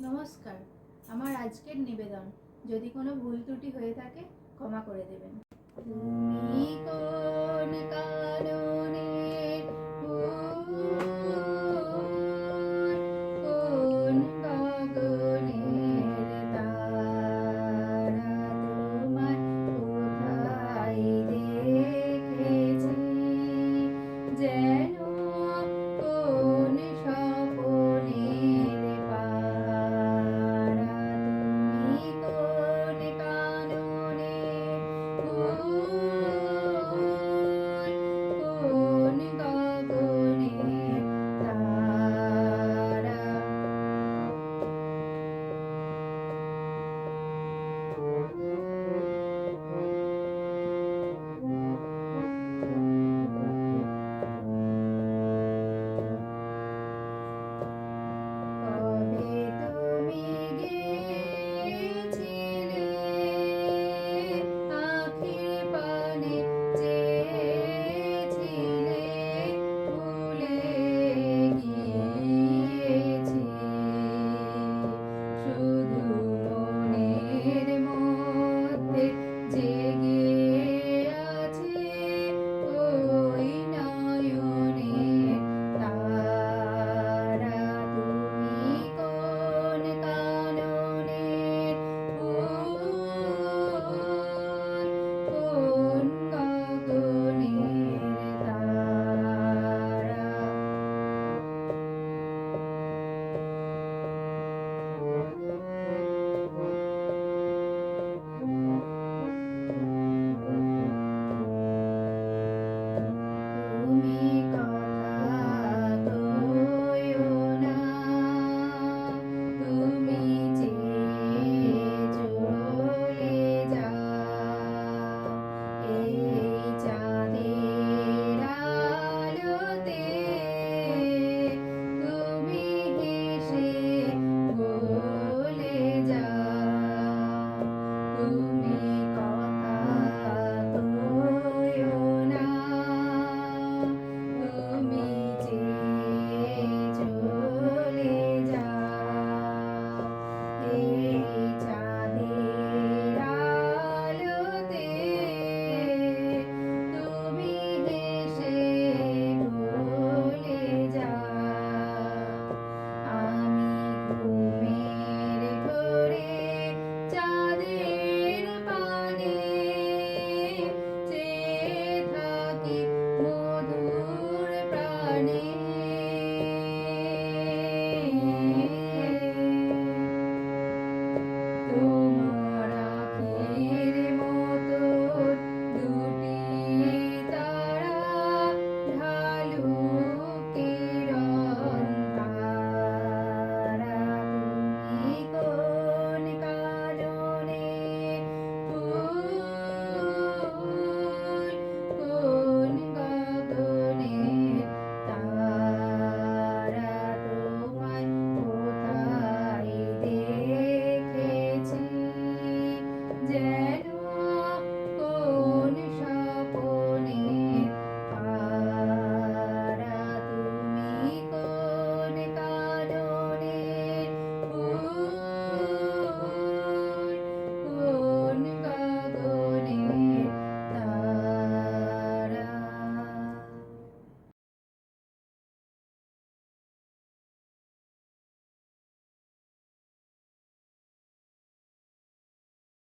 নমস্কার আমার আজকের নিবেদন, যদি কোনো ভুল ত্রুটি হয়ে থাকে, ক্ষমা করে দেবেন Yeah. কোন Yeah.